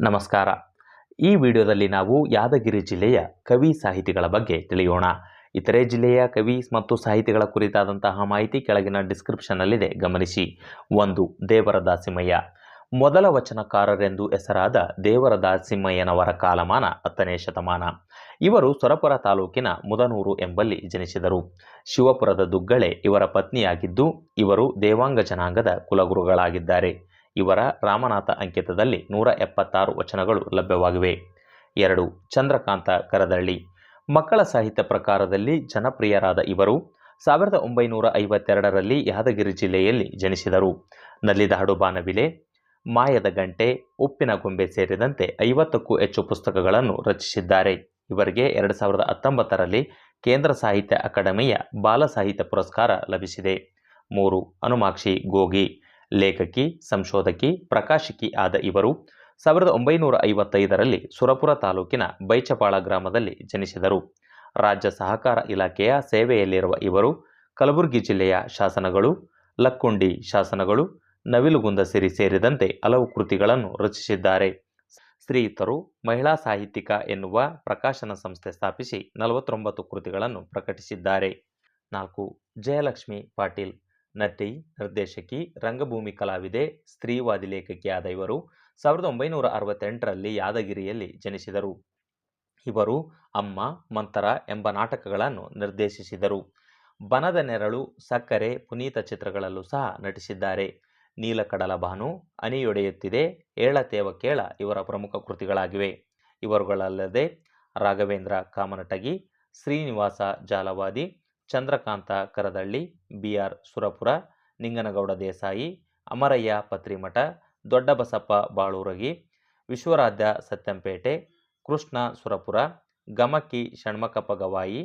ನಮಸ್ಕಾರ. ಈ ವಿಡಿಯೋದಲ್ಲಿ ನಾವು ಯಾದಗಿರಿ ಜಿಲ್ಲೆಯ ಕವಿ ಸಾಹಿತಿಗಳ ಬಗ್ಗೆ ತಿಳಿಯೋಣ. ಇತರೆ ಜಿಲ್ಲೆಯ ಕವಿ ಮತ್ತು ಸಾಹಿತಿಗಳ ಕುರಿತಾದಂತಹ ಮಾಹಿತಿ ಕೆಳಗಿನ ಡಿಸ್ಕ್ರಿಪ್ಷನ್ನಲ್ಲಿದೆ. ಗಮನಿಸಿ. ಒಂದು ದೇವರ ದಾಸಿಮಯ್ಯ ಮೊದಲ ವಚನಕಾರರೆಂದು ಹೆಸರಾದ ದೇವರ ದಾಸಿಮಯ್ಯನವರ ಕಾಲಮಾನ ಹತ್ತನೇ ಶತಮಾನ. ಇವರು ಸೊರಪುರ ತಾಲೂಕಿನ ಮುದನೂರು ಎಂಬಲ್ಲಿ ಜನಿಸಿದರು. ಶಿವಪುರದ ದುಗ್ಗಳೆ ಇವರ ಪತ್ನಿಯಾಗಿದ್ದು, ಇವರು ದೇವಾಂಗ ಜನಾಂಗದ ಕುಲಗುರುಗಳಾಗಿದ್ದಾರೆ. ಇವರ ರಾಮನಾಥ ಅಂಕಿತದಲ್ಲಿ ನೂರ ಎಪ್ಪತ್ತಾರು ವಚನಗಳು ಲಭ್ಯವಾಗಿವೆ. ಎರಡು, ಚಂದ್ರಕಾಂತ ಕರದಳ್ಳಿ. ಮಕ್ಕಳ ಸಾಹಿತ್ಯ ಪ್ರಕಾರದಲ್ಲಿ ಜನಪ್ರಿಯರಾದ ಇವರು ಸಾವಿರದ ಒಂಬೈನೂರ ಐವತ್ತೆರಡರಲ್ಲಿ ಯಾದಗಿರಿ ಜಿಲ್ಲೆಯಲ್ಲಿ ಜನಿಸಿದರು. ನಲ್ಲಿದಾಡು ಬಾನವಿಲೆ ಮಾಯದ ಗಂಟೆ, ಉಪ್ಪಿನ ಗೊಂಬೆ ಸೇರಿದಂತೆ ಐವತ್ತಕ್ಕೂ ಹೆಚ್ಚು ಪುಸ್ತಕಗಳನ್ನು ರಚಿಸಿದ್ದಾರೆ. ಇವರಿಗೆ ಎರಡು ಸಾವಿರದ ಹತ್ತೊಂಬತ್ತರಲ್ಲಿ ಕೇಂದ್ರ ಸಾಹಿತ್ಯ ಅಕಾಡೆಮಿಯ ಬಾಲ ಸಾಹಿತ್ಯ ಪುರಸ್ಕಾರ ಲಭಿಸಿದೆ. ಮೂರು ಅನುಮಾಕ್ಷಿ ಗೋಗಿ. ಲೇಖಕಿ, ಸಂಶೋಧಕಿ, ಪ್ರಕಾಶಕಿ ಆದ ಇವರು ಸಾವಿರದ ಒಂಬೈನೂರ ಐವತ್ತೈದರಲ್ಲಿ ಸುರಪುರ ತಾಲೂಕಿನ ಬೈಚಪಾಳ ಗ್ರಾಮದಲ್ಲಿ ಜನಿಸಿದರು. ರಾಜ್ಯ ಸಹಕಾರ ಇಲಾಖೆಯ ಸೇವೆಯಲ್ಲಿರುವ ಇವರು ಕಲಬುರಗಿ ಜಿಲ್ಲೆಯ ಶಾಸನಗಳು, ಲಕ್ಕುಂಡಿ ಶಾಸನಗಳು, ನವಿಲುಗುಂದ ಸಿರಿ ಸೇರಿದಂತೆ ಹಲವು ಕೃತಿಗಳನ್ನು ರಚಿಸಿದ್ದಾರೆ. ಶ್ರೀಯುತರು ಮಹಿಳಾ ಸಾಹಿತ್ಯಿಕ ಎನ್ನುವ ಪ್ರಕಾಶನ ಸಂಸ್ಥೆ ಸ್ಥಾಪಿಸಿ ನಲವತ್ತೊಂಬತ್ತು ಕೃತಿಗಳನ್ನು ಪ್ರಕಟಿಸಿದ್ದಾರೆ. ನಾಲ್ಕು, ಜಯಲಕ್ಷ್ಮಿ ಪಾಟೀಲ್ ನಟಿ, ನಿರ್ದೇಶಕಿ, ರಂಗಭೂಮಿ ಕಲಾವಿದೆ, ಸ್ತ್ರೀವಾದಿ ಲೇಖಕಿಯಾದ ಇವರು ಸಾವಿರದ ಒಂಬೈನೂರ ಅರವತ್ತೆಂಟರಲ್ಲಿ ಯಾದಗಿರಿಯಲ್ಲಿ ಜನಿಸಿದರು. ಇವರು ಅಮ್ಮ ಮಂತರ ಎಂಬ ನಾಟಕಗಳನ್ನು ನಿರ್ದೇಶಿಸಿದರು. ಬನದ ನೆರಳು, ಸಕ್ಕರೆ, ಪುನೀತ ಚಿತ್ರಗಳಲ್ಲೂ ಸಹ ನಟಿಸಿದ್ದಾರೆ. ನೀಲಕಡಲ ಭಾನು ಅನಿಯೊಡೆಯುತ್ತಿದೆ ಏಳತೇವ ಕೇಳ ಇವರ ಪ್ರಮುಖ ಕೃತಿಗಳಾಗಿವೆ. ಇವರುಗಳಲ್ಲದೆ ರಾಘವೇಂದ್ರ ಕಾಮನಟಗಿ, ಶ್ರೀನಿವಾಸ ಜಾಲವಾದಿ ಚಂದ್ರಕಾಂತ ಕರದಳ್ಳಿ ಬಿ ಆರ್ ಸುರಪುರ, ನಿಂಗನಗೌಡ ದೇಸಾಯಿ, ಅಮರಯ್ಯ ಪತ್ರಿಮಠ, ದೊಡ್ಡಬಸಪ್ಪ ಬಾಳೂರಗಿ, ವಿಶ್ವರಾಧ್ಯ ಸತ್ಯಂಪೇಟೆ, ಕೃಷ್ಣ ಸುರಪುರ ಗಮಕಿ ಷಣ್ಮಕಪ್ಪ ಗವಾಯಿ,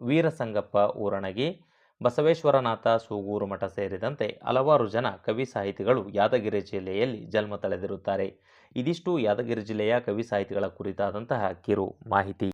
ವೀರಸಂಗಪ್ಪ ಊರಣಗಿ, ಬಸವೇಶ್ವರನಾಥ ಸೂಗೂರು ಮಠ ಸೇರಿದಂತೆ ಹಲವಾರು ಜನ ಕವಿ ಸಾಹಿತಿಗಳು ಯಾದಗಿರಿ ಜಿಲ್ಲೆಯಲ್ಲಿ ಜನ್ಮ ತಳೆದಿರುತ್ತಾರೆ. ಇದಿಷ್ಟು ಯಾದಗಿರಿ ಜಿಲ್ಲೆಯ ಕವಿ ಸಾಹಿತಿಗಳ ಕುರಿತಾದಂತಹ ಕಿರು ಮಾಹಿತಿ.